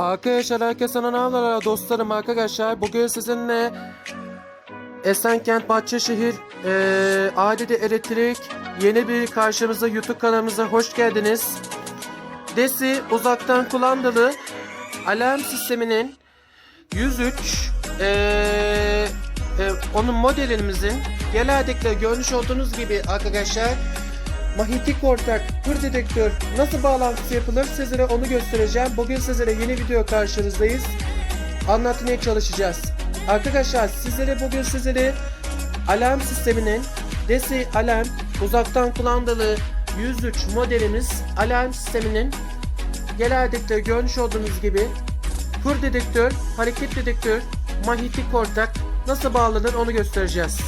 Arkadaşlar herkese merhabalar dostlarım arkadaşlar. Bugün sizinle Esenkent Bahçeşehir eee Adide Elektrik yeni bir karşımıza YouTube kanalımıza hoş geldiniz. Desi uzaktan kumandalı alarm sisteminin 103 eee, e, onun modelimizin genellikle görmüş olduğunuz gibi arkadaşlar Mahitik ortak hır dedektör nasıl bağlantısı yapılır sizlere onu göstereceğim. Bugün sizlere yeni video karşınızdayız. Anlatmaya çalışacağız. Arkadaşlar sizlere bugün sizlere alarm sisteminin DESI alarm uzaktan kumandalı 103 modelimiz alarm sisteminin genellikle görmüş olduğunuz gibi hır dedektör, hareket dedektör, mahitik ortak nasıl bağlanır onu göstereceğiz.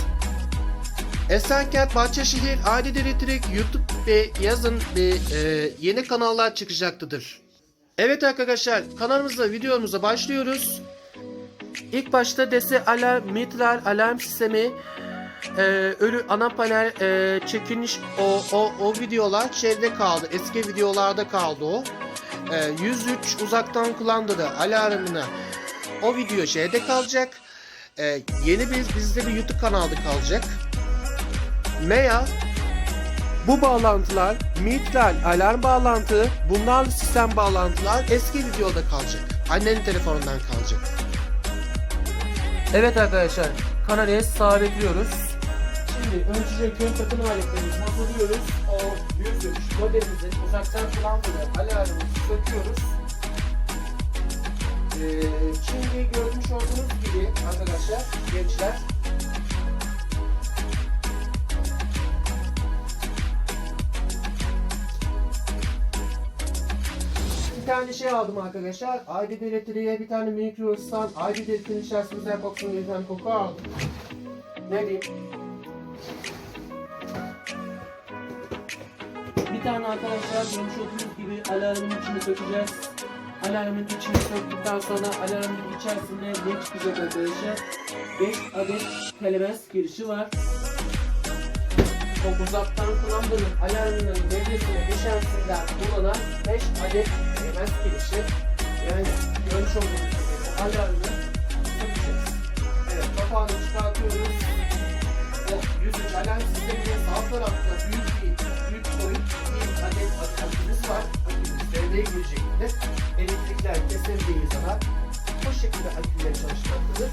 Esenkent Bahçeşehir Adil Elektrik YouTube ve yazın bir e, yeni kanallar çıkacaktır. Evet arkadaşlar kanalımıza videomuza başlıyoruz. İlk başta dese alarm, mitral alarm sistemi e, ölü ana panel e, çekilmiş o, o, o videolar şeyde kaldı. Eski videolarda kaldı o. E, 103 uzaktan kumandalı alarmına o video şeyde kalacak. E, yeni bir bizde bir YouTube kanalı kalacak. Veya bu bağlantılar mitral alarm bağlantı, bunlarla sistem bağlantılar eski videoda kalacak. Annenin telefonundan kalacak. Evet arkadaşlar, kanalı sabitliyoruz. Şimdi önce ön takım aletlerimizi hazırlıyoruz. O 103 modelimizin uzaktan kumandalı alarmımızı söküyoruz. Ee, şimdi görmüş olduğunuz gibi arkadaşlar, gençler tane şey aldım arkadaşlar. Aydın Elektriğe bir tane mikro stand. Aydın Elektriğin içerisinde kokusunu bir tane koku aldım. Ne diyeyim? Bir tane arkadaşlar görmüş olduğunuz gibi alarmın içini sökeceğiz. Alarmın içini söktükten sonra alarmın içerisinde ne çıkacak arkadaşlar? 5 adet kelimez girişi var. O uzaktan kumandanın alarmının devresine düşersinden bulunan 5 adet kelimez girişi. Yani görmüş olduğunuz gibi alarmı sökeceğiz. Evet kapağını çıkartıyoruz. O 103 alarm sisteminin sağ tarafta büyük bir büyük boyut bir adet akımımız var. Akümümüz devreye girecektir. Elektrikler kesildiği zaman bu şekilde aküyle çalışmaktadır.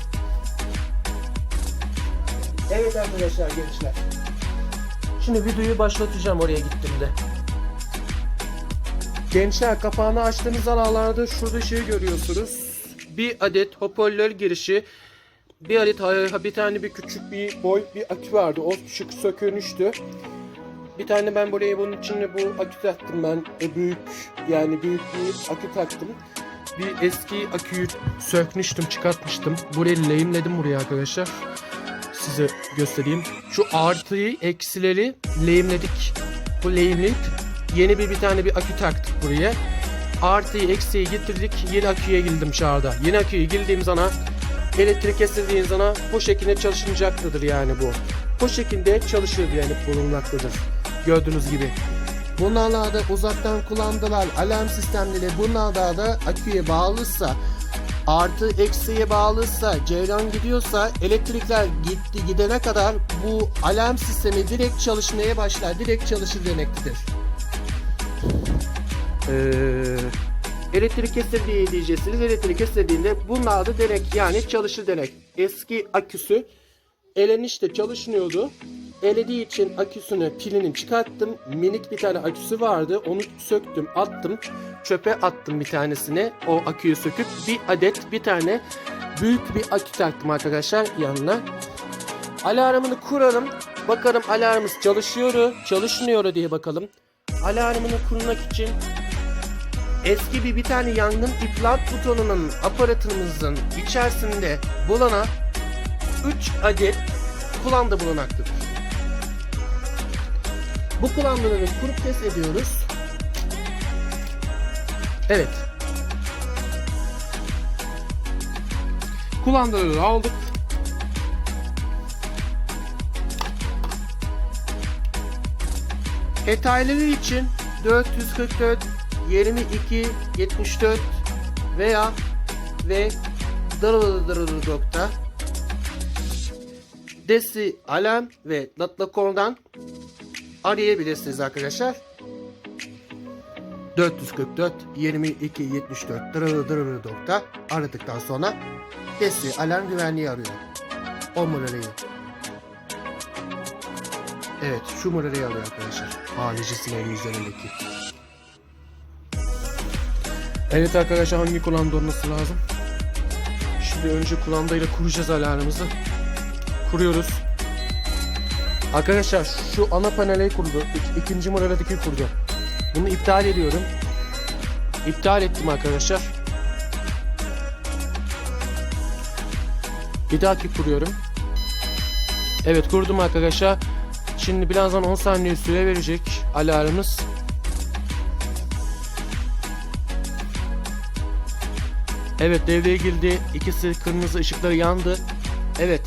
Evet arkadaşlar gençler. Şimdi videoyu başlatacağım oraya gittiğimde. Gençler kapağını açtığınız alanlarda şurada şey görüyorsunuz. Bir adet hoparlör girişi, bir adet bir tane bir küçük bir boy bir akü vardı. O küçük sökülmüştü. Bir tane ben buraya bunun içine bu akü taktım ben. E, büyük yani büyük bir akü taktım. Bir eski aküyü sökmüştüm, çıkartmıştım. Burayı lehimledim buraya arkadaşlar size göstereyim. Şu artıyı, eksileri lehimledik. Bu lehimleyip yeni bir bir tane bir akü taktık buraya. Artıyı, eksiği getirdik. Yeni aküye girdim şarda. Yeni aküye girdiğim zaman elektrik kesildiğin zaman bu şekilde çalışmayacaktır yani bu. Bu şekilde çalışır yani bulunmaktadır. Gördüğünüz gibi. Bunlarla da uzaktan kumandalar, alarm sistemleri bunlarla da aküye bağlıysa artı eksiye bağlıysa, ceyran gidiyorsa elektrikler gitti gidene kadar bu alarm sistemi direkt çalışmaya başlar. Direkt çalışır demektedir. Ee, elektrik kesildiği diyeceksiniz. Elektrik kesildiğinde bunlar da direkt yani çalışır demek. Eski aküsü elenişte çalışmıyordu. Elediği için aküsünü pilini çıkarttım. Minik bir tane aküsü vardı. Onu söktüm attım. Çöpe attım bir tanesini. O aküyü söküp bir adet bir tane büyük bir akü taktım arkadaşlar yanına. Alarmını kurarım. Bakarım alarmımız çalışıyor, çalışmıyor diye bakalım. Alarmını kurmak için eski bir bir tane yangın iplat butonunun aparatımızın içerisinde bulunan 3 adet kulanda bulunmaktadır. Bu kulandaları kurup test ediyoruz. Evet. Kulandaları aldık. Detayları için 444 22 74 veya ve nokta Desi Alarm ve Latlakor'dan arayabilirsiniz arkadaşlar. 444 22 74 dırırı dırırı nokta aradıktan sonra Desi Alarm Güvenliği arıyor. O numarayı. Evet şu numarayı alıyor arkadaşlar. Sineğin üzerindeki. Evet arkadaşlar hangi kulağında olması lazım? Şimdi önce kulağındayla kuracağız alarmımızı. Kuruyoruz. Arkadaşlar şu ana paneli kurdu. İk- ikinci modeldeki kurdu. Bunu iptal ediyorum. İptal ettim arkadaşlar. Bir dahaki kuruyorum. Evet kurdum arkadaşlar. Şimdi birazdan 10 saniye süre verecek alarmımız. Evet devreye girdi. İkisi kırmızı ışıkları yandı. Evet.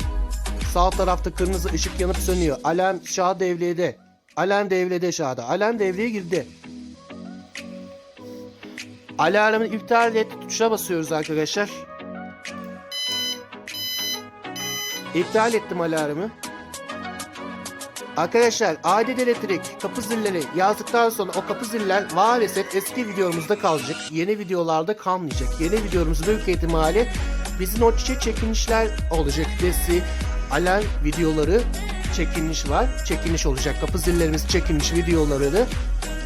Sağ tarafta kırmızı ışık yanıp sönüyor. Alarm şah devrede. Alarm devrede şahda. Alarm devreye girdi. Alarmı iptal et tuşuna basıyoruz arkadaşlar. İptal ettim alarmı. Arkadaşlar adet elektrik kapı zilleri yazdıktan sonra o kapı ziller maalesef eski videomuzda kalacak. Yeni videolarda kalmayacak. Yeni videomuzun büyük ihtimali bizim o çiçek çekilişler olacak. Desi alarm videoları çekilmiş var. Çekilmiş olacak. Kapı zillerimiz çekilmiş videolarını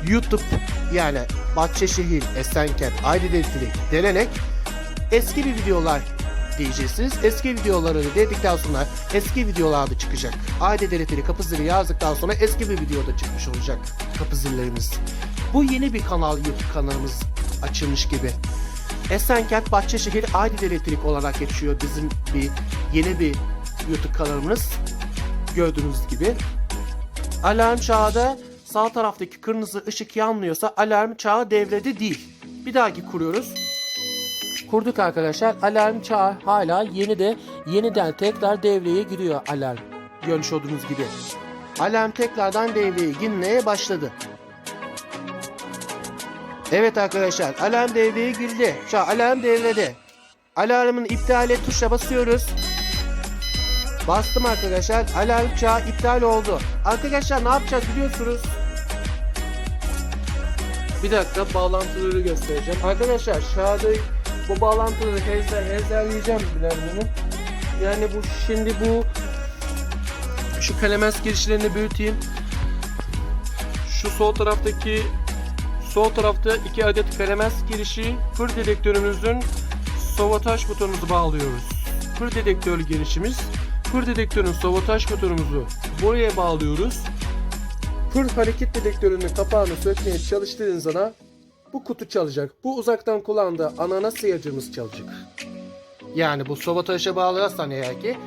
YouTube yani Bahçeşehir, Esenkent, Aydın Elektrik denenek eski bir videolar diyeceksiniz. Eski videoları dedikten sonra eski videolarda çıkacak. Adet Elektrik kapı zili yazdıktan sonra eski bir videoda çıkmış olacak kapı zillerimiz. Bu yeni bir kanal YouTube kanalımız açılmış gibi. Esenkent Bahçeşehir Aydın Elektrik olarak geçiyor bizim bir yeni bir YouTube kanalımız. Gördüğünüz gibi. Alarm çağda sağ taraftaki kırmızı ışık yanmıyorsa alarm çağı devrede değil. Bir dahaki kuruyoruz. Kurduk arkadaşlar. Alarm çağı hala yeni de yeniden tekrar devreye giriyor alarm. Görmüş olduğunuz gibi. Alarm tekrardan devreye girmeye başladı. Evet arkadaşlar alarm devreye girdi. Şu an alarm devrede. Alarmın iptal et tuşuna basıyoruz. Bastım arkadaşlar. Alarm çağı iptal oldu. Arkadaşlar ne yapacağız biliyorsunuz. Bir dakika bağlantıları göstereceğim. Arkadaşlar şurada bu bağlantıları hezer hezerleyeceğim bilerini. Yani bu şimdi bu şu kalemez girişlerini büyüteyim. Şu sol taraftaki sol tarafta iki adet kalemez girişi fır dedektörümüzün sovataj butonumuzu bağlıyoruz. Fır dedektör girişimiz fır dedektörün sovataj butonumuzu buraya bağlıyoruz. Fır hareket dedektörünün kapağını sökmeye çalıştığınız zaman bu kutu çalacak. Bu uzaktan kulağında anana sıyacımız çalacak. Yani bu sovataj'a bağlarsan eğer ki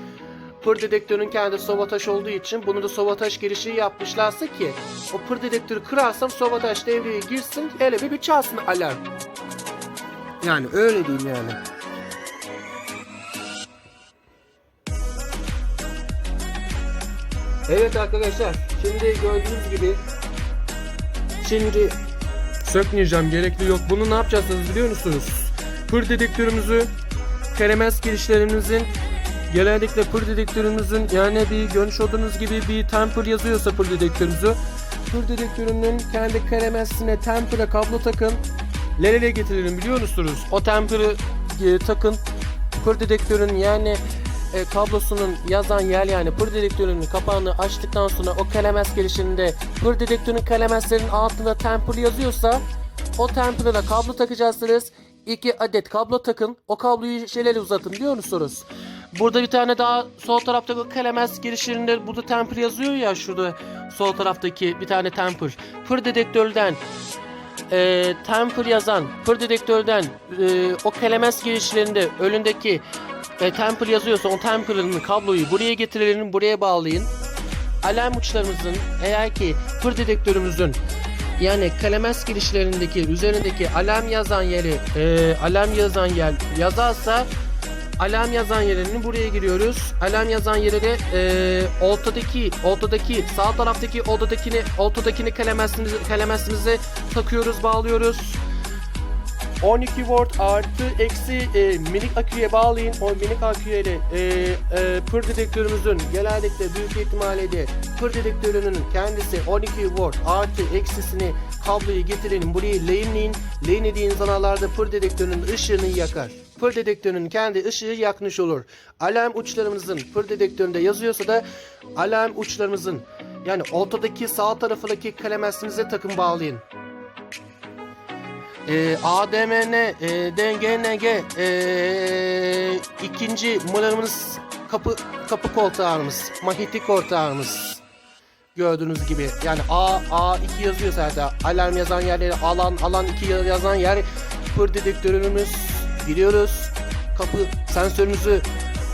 pır dedektörün kendi sovataj olduğu için bunu da sovataj girişi yapmışlarsa ki o pır dedektörü kırarsam sovataj devreye girsin hele bir, bir çalsın alarm. Yani öyle diyeyim yani. Evet arkadaşlar şimdi gördüğünüz gibi şimdi sökmeyeceğim gerekli yok. Bunu ne yapacaksınız biliyor musunuz? Pır dedektörümüzü keremez girişlerimizin genellikle pır dedektörümüzün yani bir görmüş olduğunuz gibi bir temper yazıyorsa pır dedektörümüzü pır dedektörünün kendi keremezsine tempera kablo takın nereye getirelim biliyor musunuz? O temper'ı e, takın pır dedektörün yani e, kablosunun yazan yer yani pır dedektörünün kapağını açtıktan sonra o kalemez girişinde pır dedektörün kalemezlerin altında temper yazıyorsa o temper'a da kablo takacaksınız. İki adet kablo takın. O kabloyu şeyleri uzatın biliyor musunuz? Burada bir tane daha sol taraftaki kalemez girişlerinde burada temper yazıyor ya şurada sol taraftaki bir tane temper. Pır dedektörden e, temper yazan pır dedektörden e, o kalemez girişlerinde önündeki e, temper yazıyorsa o temper'ın kabloyu buraya getirelim buraya bağlayın. Alarm uçlarımızın eğer ki pır dedektörümüzün yani kalemez girişlerindeki üzerindeki alarm yazan yeri e, alarm yazan yer yazarsa alarm yazan yerini buraya giriyoruz. Alarm yazan yere de e, ortadaki ortadaki sağ taraftaki odadakini ortadakini kalemesimize, kalemesimize takıyoruz, bağlıyoruz. 12 volt artı eksi e, minik aküye bağlayın. O minik aküyle e, e, pır dedektörümüzün genellikle büyük ihtimalle de pır dedektörünün kendisi 12 volt artı eksisini kabloyu getirelim buraya lane'leyin. Lane'lediğiniz zamanlarda pır dedektörünün ışığını yakar. Pır dedektörünün kendi ışığı yakmış olur. Alarm uçlarımızın pır dedektöründe yazıyorsa da alarm uçlarımızın yani ortadaki sağ tarafındaki kalemesinize takım bağlayın. E, ADMN, e, DNGNG e, ikinci modelimiz kapı kapı koltuğumuz, mahiti koltuğumuz. Gördüğünüz gibi yani A A2 yazıyor zaten. Alarm yazan yerleri alan alan 2 yazan yer pır dedektörümüz giriyoruz. Kapı sensörümüzü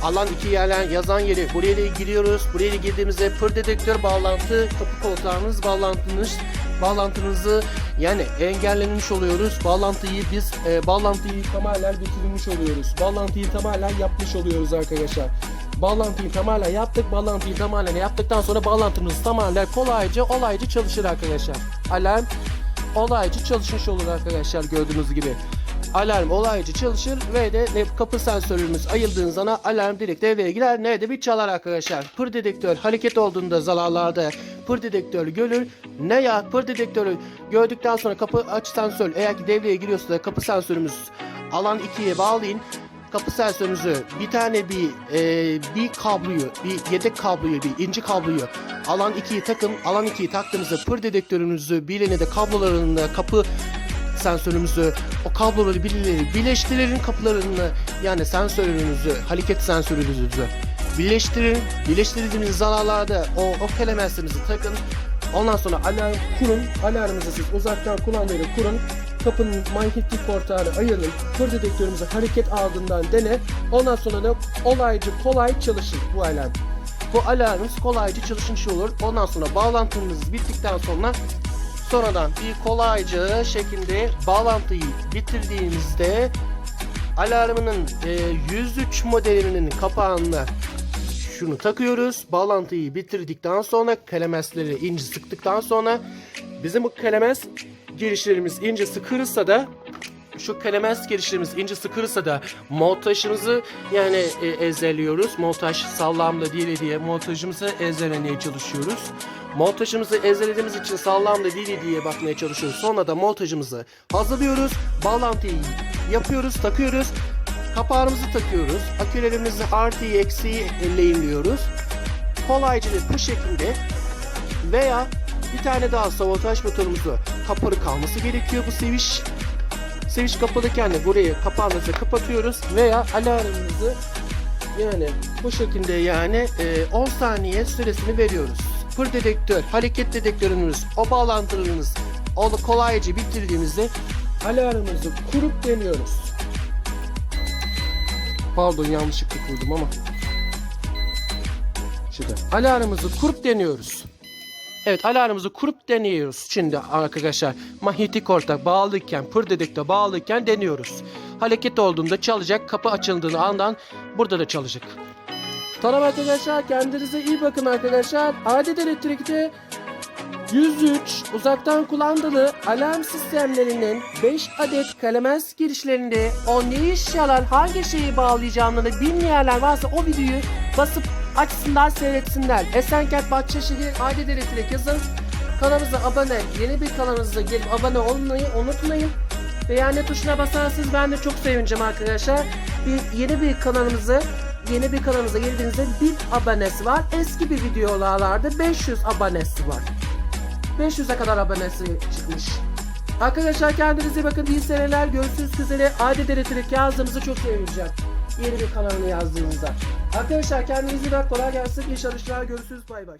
alan 2 yerler yazan yeri buraya da giriyoruz. Buraya da girdiğimizde pır dedektör bağlantı kapı koltuğunuz bağlantınız bağlantınızı yani engellenmiş oluyoruz. Bağlantıyı biz e, bağlantıyı tamamen bitirmiş oluyoruz. Bağlantıyı tamamen yapmış oluyoruz arkadaşlar. Bağlantıyı tamamen yaptık. Bağlantıyı tamamen yaptıktan sonra bağlantımız tamamen kolayca olaycı çalışır arkadaşlar. Alarm olaycı çalışmış olur arkadaşlar gördüğünüz gibi. Alarm olaycı çalışır ve de ne- kapı sensörümüz ayıldığın zaman alarm direkt devreye girer. Nerede bir çalar arkadaşlar. Pır dedektör hareket olduğunda zalarlarda pır dedektör görür. Ne ya pır dedektörü gördükten sonra kapı aç sensör eğer ki devreye giriyorsa da kapı sensörümüz alan 2'ye bağlayın kapı sensörünüzü bir tane bir e, bir kabloyu bir yedek kabloyu bir ince kabloyu alan 2'yi takın alan 2'yi taktığınızda pır dedektörünüzü birine de kablolarını kapı sensörümüzü o kabloları birbirleri birleştirin kapılarını yani sensörünüzü hareket sensörünüzü birleştirin birleştirdiğiniz zararlarda o, o kelimesinizi takın. Ondan sonra alarm kurun alarmınızı siz uzaktan kumandayla kurun. Kapının manyetik portağını ayırın pır dedektörümüzü hareket aldığından dene. Ondan sonra da olaycı kolay çalışır bu alarm. Bu alarmımız kolayca çalışmış olur. Ondan sonra bağlantımız bittikten sonra sonradan bir kolayca şekilde bağlantıyı bitirdiğimizde alarmının e, 103 modelinin kapağına şunu takıyoruz. Bağlantıyı bitirdikten sonra kalemesleri ince sıktıktan sonra bizim bu kalemes girişlerimiz ince sıkırsa da şu kalemes girişlerimiz ince sıkırsa da montajımızı yani e, ezeliyoruz. Montaj sallamda değil diye montajımızı ezelemeye çalışıyoruz. Montajımızı ezelediğimiz için sağlamda değil diye bakmaya çalışıyoruz. Sonra da montajımızı hazırlıyoruz. Bağlantıyı yapıyoruz, takıyoruz. Kapağımızı takıyoruz. Akülerimizi artıyı eksiği lehimliyoruz. Kolayca bu şekilde veya bir tane daha sabotaj motorumuzu kapalı kalması gerekiyor bu seviş. Seviş kapalıyken de burayı kapağımızı kapatıyoruz veya alarmımızı yani bu şekilde yani e, 10 saniye süresini veriyoruz. Pır dedektör, hareket dedektörümüz, o bağlantılarımız onu kolayca bitirdiğimizde alarmımızı kurup deniyoruz. Pardon yanlışlıkla kurdum ama. Şimdi alarmımızı kurup deniyoruz. Evet alarmımızı kurup deniyoruz. Şimdi arkadaşlar manyetik ortak bağlıyken pır dedektör bağlıyken deniyoruz. Hareket olduğunda çalacak kapı açıldığını andan burada da çalacak. Tamam arkadaşlar kendinize iyi bakın arkadaşlar. Adet Elektrik'te 103 uzaktan kumandalı alarm sistemlerinin 5 adet kalemez girişlerinde o ne iş yarar hangi şeyi bağlayacağını bilmeyenler varsa o videoyu basıp açsınlar seyretsinler. Esenkent Bahçeşehir Adet Elektrik yazın. Kanalımıza abone, yeni bir kanalımıza gelip abone olmayı unutmayın. Beğeni tuşuna basarsanız ben de çok sevineceğim arkadaşlar. Bir, yeni bir kanalımızı yeni bir kanalımıza girdiğinizde bir abonesi var. Eski bir videolarda 500 abonesi var. 500'e kadar abonesi çıkmış. Arkadaşlar kendinize bakın. İyi seneler. Görüşürüz sizlere. Adet Elektrik yazdığınızı çok sevineceğim. Yeni bir kanalını yazdığınızda. Arkadaşlar kendinize bakın. Kolay gelsin. İyi çalışmalar. Görüşürüz. Bay bay.